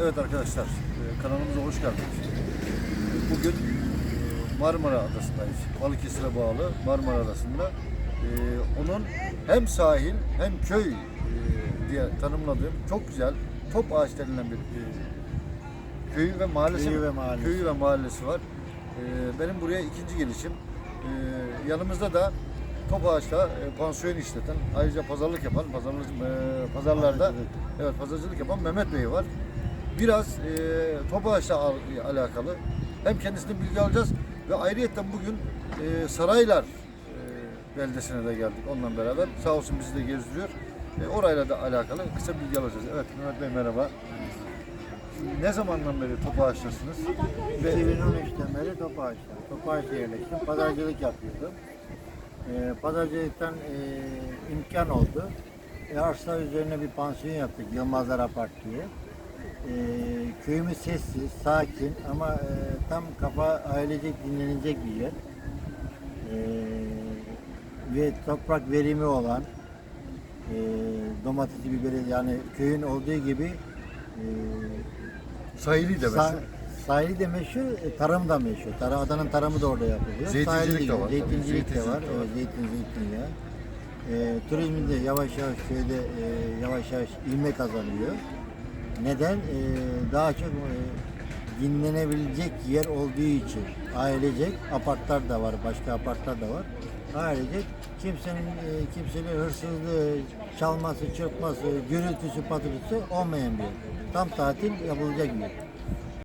Evet arkadaşlar, e, kanalımıza hoş geldiniz. Bugün e, Marmara Adası'ndayız. Balıkesir'e bağlı Marmara Adası'nda. E, Onun hem sahil hem köy diye tanımladığım çok güzel top ağaç denilen bir köyü ve mahallesi, Köyü ve mahallesi. köyü ve mahallesi var. Benim buraya ikinci gelişim. Yanımızda da top ağaçta pansiyon işleten, ayrıca pazarlık yapan, pazarlık, pazarlarda evet pazarcılık yapan Mehmet Bey var. Biraz e, top ağaçla al- alakalı hem kendisinden bilgi alacağız ve ayrıyetten bugün e, Saraylar e, beldesine de geldik onunla beraber. Sağ olsun bizi de gezdiriyor. E, orayla da alakalı kısa bilgi alacağız. Evet Mehmet Bey merhaba. Ne zamandan beri top ağaçtasınız? Ve 2013'ten beri top ağaçta. Top ağaçta yerleştim. Pazarcılık yapıyordum. Ee, pazarcılıktan e, imkan oldu. E, arsa üzerine bir pansiyon yaptık. Yılmazlar Apart diye. E, köyümüz sessiz, sakin ama e, tam kafa ailecek dinlenecek bir yer. E, ve toprak verimi olan e, domatesi, biberi yani köyün olduğu gibi e, sahili de Sa- mesela. sahili de meşhur, e, tarım da meşhur. Tarım, adanın tarımı da orada yapılıyor. Zeytincilik Sahili de var tabii, Zeytincilik de zeytincilik var. de var. Evet, zeytin, zeytinyağı. E, turizm de yavaş yavaş köyde e, yavaş yavaş ilme kazanıyor. Neden? E, daha çok e, dinlenebilecek yer olduğu için ailecek apartlar da var, başka apartlar da var. Ailecek kimsenin e, kimsenin hırsızlığı, çalması, çırpması, gürültüsü, patırtısı olmayan bir yer. Tam tatil yapılacak bir yer.